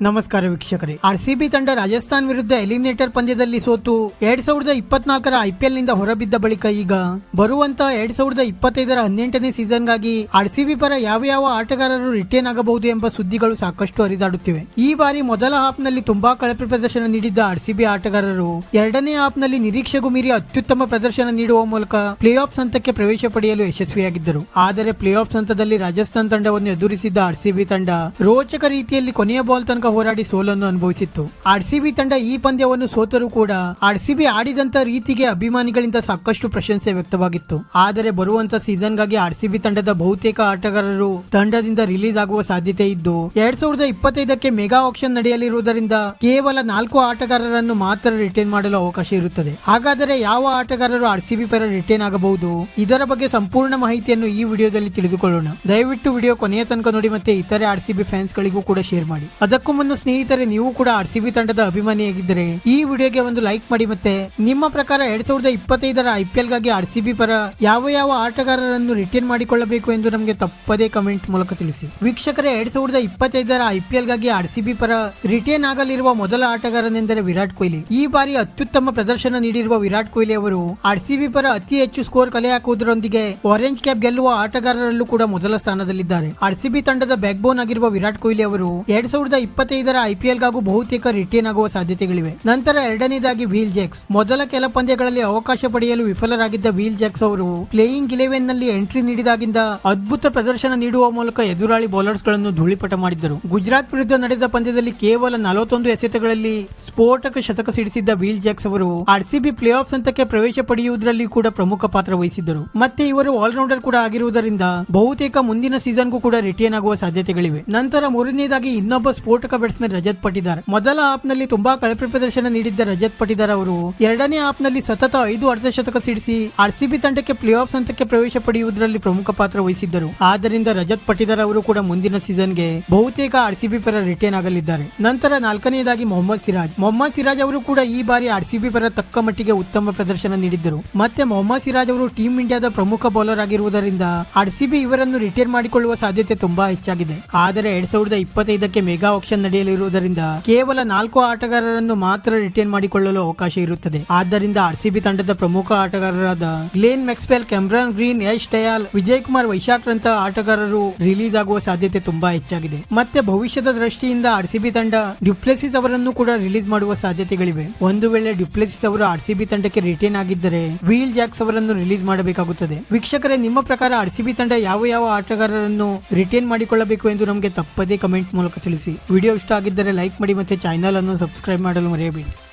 ನಮಸ್ಕಾರ ವೀಕ್ಷಕರೇ. R C B ತಂಡ ರಾಜಸ್ಥಾನ್ ವಿರುದ್ಧ ಎಲಿಮಿನೇಟರ್ ಪಂದ್ಯದಲ್ಲಿ ಸೋತು ಎರಡ್ ಸಾವಿರದ ಇಪ್ಪತ್ನಾಲ್ಕರ ಐಪಿಎಲ್ನಿಂದ ಹೊರಬಿದ್ದ ಬಳಿಕ ಈಗ ಬರುವಂತ ಎರಡ್ ಸಾವಿರದ ಇಪ್ಪತ್ತೈದರ ಹದಿನೆಂಟನೇ ಸೀಸನ್ಗಾಗಿ ಆರ್ ಸಿಬಿ ಪರ ಯಾವ ಯಾವ ಆಟಗಾರರು ರಿಟೇನ್ ಆಗಬಹುದು ಎಂಬ ಸುದ್ದಿಗಳು ಸಾಕಷ್ಟು ಹರಿದಾಡುತ್ತಿವೆ. ಈ ಬಾರಿ ಮೊದಲ ಹಾಫ್ನಲ್ಲಿ ತುಂಬಾ ಕಳಪೆ ಪ್ರದರ್ಶನ ನೀಡಿದ್ದ ಆರ್ ಸಿಬಿ ಆಟಗಾರರು ಎರಡನೇ ಹಾಫ್ನಲ್ಲಿ ನಿರೀಕ್ಷೆಗೂ ಮೀರಿ ಅತ್ಯುತ್ತಮ ಪ್ರದರ್ಶನ ನೀಡುವ ಮೂಲಕ ಪ್ಲೇ ಆಫ್ ಹಂತಕ್ಕೆ ಪ್ರವೇಶ ಪಡೆಯಲು ಯಶಸ್ವಿಯಾಗಿದ್ದರು. ಆದರೆ ಪ್ಲೇ ಆಫ್ ಹಂತದಲ್ಲಿ ರಾಜಸ್ಥಾನ್ ತಂಡವನ್ನು ಎದುರಿಸಿದ್ದ ಆರ್ಸಿಬಿ ತಂಡ ರೋಚಕ ರೀತಿಯಲ್ಲಿ ಕೊನೆಯ ಬಾಲ್ ತನಕ ಹೋರಾಡಿ ಸೋಲನ್ನು ಅನುಭವಿಸಿತ್ತು. ಆರ್ಸಿಬಿ ತಂಡ ಈ ಪಂದ್ಯವನ್ನು ಸೋತರೂ ಕೂಡ ಆರ್ಸಿಬಿ ಆಡಿದಂತ ರೀತಿಗೆ ಅಭಿಮಾನಿಗಳಿಂದ ಸಾಕಷ್ಟು ಪ್ರಶಂಸೆ ವ್ಯಕ್ತವಾಗಿತ್ತು. ಆದರೆ ಬರುವಂತ ಸೀಸನ್ಗಾಗಿ ಆರ್ಸಿಬಿ ತಂಡದ ಬಹುತೇಕ ಆಟಗಾರರು ತಂಡದಿಂದ ರಿಲೀಸ್ ಆಗುವ ಸಾಧ್ಯತೆ ಇದ್ದು, ಎರಡ್ ಸಾವಿರದ ಇಪ್ಪತ್ತೈದಕ್ಕೆ ಮೆಗಾ ಆಕ್ಷನ್ ನಡೆಯಲಿರುವುದರಿಂದ ಕೇವಲ ನಾಲ್ಕು ಆಟಗಾರರನ್ನು ಮಾತ್ರ ರಿಟೇನ್ ಮಾಡಲು ಅವಕಾಶ ಇರುತ್ತದೆ. ಹಾಗಾದರೆ ಯಾವ ಆಟಗಾರರು ಆರ್ಸಿಬಿ ಪರ ರಿಟೇನ್ ಆಗಬಹುದು? ಇದರ ಬಗ್ಗೆ ಸಂಪೂರ್ಣ ಮಾಹಿತಿಯನ್ನು ಈ ವಿಡಿಯೋದಲ್ಲಿ ತಿಳಿದುಕೊಳ್ಳೋಣ. ದಯವಿಟ್ಟು ವಿಡಿಯೋ ಕೊನೆಯ ತನಕ ನೋಡಿ ಮತ್ತೆ ಇತರೆ ಆರ್ಸಿಬಿ ಫ್ಯಾನ್ಸ್ ಗಳಿಗೂ ಕೂಡ ಶೇರ್ ಮಾಡಿ. ಅದಕ್ಕೂ ಮುನ್ನ ಸ್ನೇಹಿತರೆ, ನೀವು ಕೂಡ ಆರ್ ಸಿ ಬಿ ತಂಡದ ಅಭಿಮಾನಿಯಾಗಿದ್ದರೆ, ಈ ವಿಡಿಯೋಗೆ ಒಂದು ಲೈಕ್ ಮಾಡಿ ಮತ್ತೆ ನಿಮ್ಮ ಪ್ರಕಾರ ಎರಡ್ ಸಾವಿರದ ಇಪ್ಪತ್ತೈದರ ಐಪಿಎಲ್ಗಾಗಿ ಆರ್ ಸಿ ಬಿ ಪರ ಯಾವ ಯಾವ ಆಟಗಾರರನ್ನು ರಿಟೇನ್ ಮಾಡಿಕೊಳ್ಳಬೇಕು ಎಂದು ನಮಗೆ ತಪ್ಪದೇ ಕಮೆಂಟ್ ಮೂಲಕ ತಿಳಿಸಿ. ವೀಕ್ಷಕರೇ, ಎರಡ್ ಸಾವಿರದ ಇಪ್ಪತ್ತೈದರ ಐಪಿಎಲ್ಗಾಗಿ ಆರ್ ಸಿ ಬಿ ಪರ ರಿಟೇನ್ ಆಗಲಿರುವ ಮೊದಲ ಆಟಗಾರನೆಂದರೆ ವಿರಾಟ್ ಕೊಹ್ಲಿ. ಈ ಬಾರಿ ಅತ್ಯುತ್ತಮ ಪ್ರದರ್ಶನ ನೀಡಿರುವ ವಿರಾಟ್ ಕೊಹ್ಲಿ ಅವರು ಆರ್ ಸಿ ಬಿ ಪರ ಅತಿ ಹೆಚ್ಚು ಸ್ಕೋರ್ ಕಲೆ ಹಾಕುವುದರೊಂದಿಗೆ ಆರೆಂಜ್ ಕ್ಯಾಪ್ ಗೆಲ್ಲುವ ಆಟಗಾರರಲ್ಲೂ ಕೂಡ ಮೊದಲ ಸ್ಥಾನದಲ್ಲಿದ್ದಾರೆ. ಆರ್ ಸಿ ಬಿ ತಂಡದ ಬ್ಯಾಕ್ ಬೋನ್ ಆಗಿರುವ ವಿರಾಟ್ ಕೊಹ್ಲಿ ಅವರು ಎರಡ್ ಸಾವಿರದ ಇಪ್ಪತ್ತೈದರ ಐಪಿಎಲ್ ಗಾಗೂ ಬಹುತೇಕ ರಿಟೇನ್ ಆಗುವ ಸಾಧ್ಯತೆಗಳಿವೆ. ನಂತರ ಎರಡನೇದಾಗಿ ವೀಲ್ ಜಾಕ್ಸ್. ಮೊದಲ ಕೆಲ ಪಂದ್ಯಗಳಲ್ಲಿ ಅವಕಾಶ ಪಡೆಯಲು ವಿಫಲರಾಗಿದ್ದ ವೀಲ್ ಜಾಕ್ಸ್ ಅವರು ಪ್ಲೇಯಿಂಗ್ ಇಲೆವೆನ್ನಲ್ಲಿ ಎಂಟ್ರಿ ನೀಡಿದಾಗಿಂದ ಅದ್ಭುತ ಪ್ರದರ್ಶನ ನೀಡುವ ಮೂಲಕ ಎದುರಾಳಿ ಬೌಲರ್ಸ್ಗಳನ್ನು ಧೂಳಿಪಟ ಮಾಡಿದ್ದರು. ಗುಜರಾತ್ ವಿರುದ್ಧ ನಡೆದ ಪಂದ್ಯದಲ್ಲಿ ಕೇವಲ ನಲವತ್ತೊಂದು ಎಸೆತಗಳಲ್ಲಿ ಸ್ಫೋಟಕ ಶತಕ ಸಿಡಿಸಿದ್ದ ವೀಲ್ ಜಾಕ್ಸ್ ಅವರು ಆರ್ಸಿಬಿ ಪ್ಲೇ ಆಫ್ ಹಂತಕ್ಕೆ ಪ್ರವೇಶ ಪಡೆಯುವುದರಲ್ಲಿ ಕೂಡ ಪ್ರಮುಖ ಪಾತ್ರ ವಹಿಸಿದ್ದರು. ಮತ್ತೆ ಇವರು ಆಲ್ರೌಂಡರ್ ಕೂಡ ಆಗಿರುವುದರಿಂದ ಬಹುತೇಕ ಮುಂದಿನ ಸೀಸನ್ಗೂ ಕೂಡ ರಿಟೇನ್ ಆಗುವ ಸಾಧ್ಯತೆಗಳಿವೆ. ನಂತರ ಮೂರನೇದಾಗಿ ಇನ್ನೊಬ್ಬ ಸ್ಫೋಟಕ ಬ್ಯಾಟ್ಸ್ಮನ್ ರಜತ್ ಪಟಿದಾರ್ ಮೊದಲ ಆಪ್ನಲ್ಲಿ ತುಂಬಾ ಕಳಪೆ ಪ್ರದರ್ಶನ ನೀಡಿದ್ದ ರಜತ್ ಪಟಿದಾರ್ ಅವರು, ಎರಡನೇ ಆಪ್ನಲ್ಲಿ ಸತತ ಐದು ಅರ್ಧಶತಕ ಸಿಡಿಸಿ ಆರ್ಸಿಬಿ ತಂಡಕ್ಕೆ ಪ್ಲೇ ಆಫ್ ಹಂತಕ್ಕೆ ಪ್ರವೇಶ ಪಡೆಯುವುದರಲ್ಲಿ ಪ್ರಮುಖ ಪಾತ್ರ ವಹಿಸಿದ್ದರು. ಆದ್ದರಿಂದ ರಜತ್ ಪಟಿದಾರ್ ಅವರು ಕೂಡ ಮುಂದಿನ ಸೀಸನ್ಗೆ ಬಹುತೇಕ ಆರ್ಸಿಬಿ ಪರ ರಿಟೇನ್ ಆಗಲಿದ್ದಾರೆ. ನಂತರ ನಾಲ್ಕನೆಯದಾಗಿ ಮೊಹಮ್ಮದ್ ಸಿರಾಜ್. ಮೊಹಮ್ಮದ್ ಸಿರಾಜ್ ಅವರು ಕೂಡ ಈ ಬಾರಿ ಆರ್ಸಿಬಿ ಪರ ತಕ್ಕ ಮಟ್ಟಿಗೆ ಉತ್ತಮ ಪ್ರದರ್ಶನ ನೀಡಿದ್ದರು. ಮತ್ತೆ ಮೊಹಮ್ಮದ್ ಸಿರಾಜ್ ಅವರು ಟೀಮ್ ಇಂಡಿಯಾದ ಪ್ರಮುಖ ಬೌಲರ್ ಆಗಿರುವುದರಿಂದ ಆರ್ಸಿಬಿ ಇವರನ್ನು ರಿಟೇನ್ ಮಾಡಿಕೊಳ್ಳುವ ಸಾಧ್ಯತೆ ತುಂಬಾ ಹೆಚ್ಚಾಗಿದೆ. ಆದರೆ ಎರಡ್ ಸಾವಿರದ ಇಪ್ಪತ್ತೈದಕ್ಕೆ ಮೆಗಾ ಆಕ್ಷನ್ ನಡೆಯಲಿರುವುದರಿಂದ ಕೇವಲ ನಾಲ್ಕು ಆಟಗಾರರನ್ನು ಮಾತ್ರ ರಿಟೇನ್ ಮಾಡಿಕೊಳ್ಳಲು ಅವಕಾಶ ಇರುತ್ತದೆ. ಆದ್ದರಿಂದ ಆರ್ಸಿಬಿ ತಂಡದ ಪ್ರಮುಖ ಆಟಗಾರರಾದ Glenn Maxwell Cameron Green, Yash Dayal Vijay Kumar Vyshak ರಂತಹ ಆಟಗಾರರು ರಿಲೀಸ್ ಆಗುವ ಸಾಧ್ಯತೆ ತುಂಬಾ ಹೆಚ್ಚಾಗಿದೆ. ಮತ್ತೆ ಭವಿಷ್ಯದ ದೃಷ್ಟಿಯಿಂದ ಆರ್ಸಿಬಿ ತಂಡ ಡ್ಯುಪ್ಲೆಸಿಸ್ ಅವರನ್ನು ಕೂಡ ರಿಲೀಸ್ ಮಾಡುವ ಸಾಧ್ಯತೆಗಳಿವೆ. ಒಂದು ವೇಳೆ ಡ್ಯುಪ್ಲೆಸಿಸ್ ಅವರು ಆರ್ಸಿಬಿ ತಂಡಕ್ಕೆ ರಿಟೇನ್ ಆಗಿದ್ದರೆ ವೀಲ್ ಜಾಕ್ಸ್ ಅವರನ್ನು ರಿಲೀಸ್ ಮಾಡಬೇಕಾಗುತ್ತದೆ. ವೀಕ್ಷಕರೇ, ನಿಮ್ಮ ಪ್ರಕಾರ ಆರ್ಸಿಬಿ ತಂಡ ಯಾವ ಯಾವ ಆಟಗಾರರನ್ನು ರಿಟೇನ್ ಮಾಡಿಕೊಳ್ಳಬೇಕು ಎಂದು ನಮಗೆ ತಪ್ಪದೇ ಕಮೆಂಟ್ ಮೂಲಕ ತಿಳಿಸಿ. ವಿಡಿಯೋ ಇಷ್ಟ ಆಗಿದ್ದರೆ ಲೈಕ್ ಮಾಡಿ ಮತ್ತು ಚಾನಲನ್ನು ಸಬ್ಸ್ಕ್ರೈಬ್ ಮಾಡಲು ಮರೆಯಬೇಡಿ.